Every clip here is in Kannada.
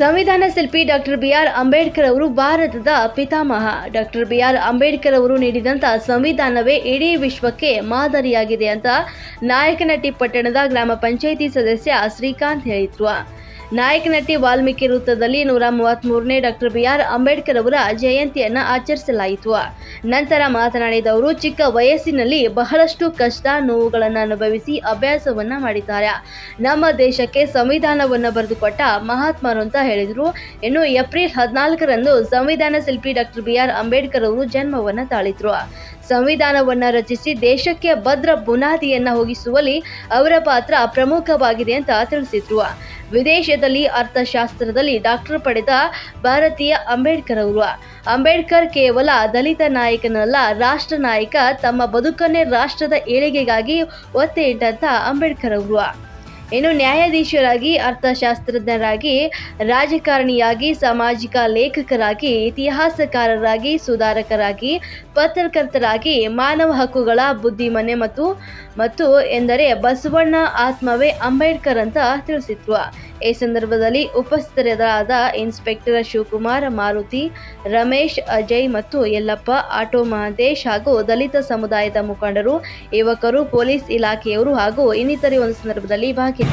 ಸಂವಿಧಾನ ಶಿಲ್ಪಿ ಡಾಕ್ಟರ್ ಬಿ ಆರ್ ಅಂಬೇಡ್ಕರ್ ಅವರು ಭಾರತದ ಪಿತಾಮಹ. ಡಾಕ್ಟರ್ ಬಿ ಆರ್ ಅಂಬೇಡ್ಕರ್ ಅವರು ನೀಡಿದಂಥ ಸಂವಿಧಾನವೇ ಇಡೀ ವಿಶ್ವಕ್ಕೆ ಮಾದರಿಯಾಗಿದೆ ಅಂತ ನಾಯಕನಹಟ್ಟಿ ಪಟ್ಟಣದ ಗ್ರಾಮ ಪಂಚಾಯಿತಿ ಸದಸ್ಯ ಶ್ರೀಕಾಂತ್ ಹೇಳಿದ್ರು. ನಾಯಕನಹಟ್ಟಿ ವಾಲ್ಮೀಕಿ ವೃತ್ತದಲ್ಲಿ ನೂರ ಮೂವತ್ತ್ಮೂರನೇ ಡಾಕ್ಟರ್ ಬಿಆರ್ ಅಂಬೇಡ್ಕರ್ ಅವರ ಜಯಂತಿಯನ್ನು ಆಚರಿಸಲಾಯಿತು. ನಂತರ ಮಾತನಾಡಿದ ಅವರು, ಚಿಕ್ಕ ವಯಸ್ಸಿನಲ್ಲಿ ಬಹಳಷ್ಟು ಕಷ್ಟ ನೋವುಗಳನ್ನು ಅನುಭವಿಸಿ ಅಭ್ಯಾಸವನ್ನ ಮಾಡಿದ್ದಾರೆ. ನಮ್ಮ ದೇಶಕ್ಕೆ ಸಂವಿಧಾನವನ್ನು ಬರೆದುಕೊಟ್ಟ ಮಹಾತ್ಮರು ಅಂತ ಹೇಳಿದರು. ಇನ್ನು ಏಪ್ರಿಲ್ ಹದಿನಾಲ್ಕರಂದು ಸಂವಿಧಾನ ಶಿಲ್ಪಿ ಡಾಕ್ಟರ್ ಬಿ ಆರ್ ಅಂಬೇಡ್ಕರ್ ಅವರು ಜನ್ಮವನ್ನು ತಾಳಿದ್ರು. ಸಂವಿಧಾನವನ್ನು ರಚಿಸಿ ದೇಶಕ್ಕೆ ಭದ್ರ ಬುನಾದಿಯನ್ನು ಹೋಗಿಸುವಲ್ಲಿ ಅವರ ಪಾತ್ರ ಪ್ರಮುಖವಾಗಿದೆ ಅಂತ ತಿಳಿಸಿದ್ರು. ವಿದೇಶದಲ್ಲಿ ಅರ್ಥಶಾಸ್ತ್ರದಲ್ಲಿ ಡಾಕ್ಟರ್ ಪಡೆದ ಭಾರತೀಯ ಅಂಬೇಡ್ಕರ್ ಅವರು. ಅಂಬೇಡ್ಕರ್ ಕೇವಲ ದಲಿತ ನಾಯಕನಲ್ಲ, ರಾಷ್ಟ್ರ ನಾಯಕ, ತಮ್ಮ ಬದುಕನ್ನೇ ರಾಷ್ಟ್ರದ ಏಳಿಗೆಗಾಗಿ ಒತ್ತೆ ಇಟ್ಟಂತ ಅಂಬೇಡ್ಕರ್ ಅವರು. ಇನ್ನು ನ್ಯಾಯಾಧೀಶರಾಗಿ, ಅರ್ಥಶಾಸ್ತ್ರಜ್ಞರಾಗಿ, ರಾಜಕಾರಣಿಯಾಗಿ, ಸಾಮಾಜಿಕ ಲೇಖಕರಾಗಿ, ಇತಿಹಾಸಕಾರರಾಗಿ, ಸುಧಾರಕರಾಗಿ, ಪತ್ರಕರ್ತರಾಗಿ, ಮಾನವ ಹಕ್ಕುಗಳ ಬುದ್ಧಿಮನೆ ಮತ್ತು ಮತ್ತು ಎಂದರೆ ಬಸವಣ್ಣ ಆತ್ಮವೇ ಅಂಬೇಡ್ಕರ್ ಅಂತ ತಿಳಿಸಿದ್ರು. ಈ ಸಂದರ್ಭದಲ್ಲಿ ಉಪಸ್ಥಿತರಾದ ಇನ್ಸ್ಪೆಕ್ಟರ್ ಶಿವಕುಮಾರ್, ಮಾರುತಿ, ರಮೇಶ್, ಅಜಯ್ ಮತ್ತು ಯಲ್ಲಪ್ಪ, ಆಟೋ ಮಹಂತೇಶ್ ಹಾಗೂ ದಲಿತ ಸಮುದಾಯದ ಮುಖಂಡರು, ಯುವಕರು, ಪೊಲೀಸ್ ಇಲಾಖೆಯವರು ಹಾಗೂ ಇನ್ನಿತರೆ ಒಂದು ಸಂದರ್ಭದಲ್ಲಿ ಭಾಗಿ ஓகே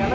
ಎಲ್ಲ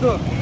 воздух.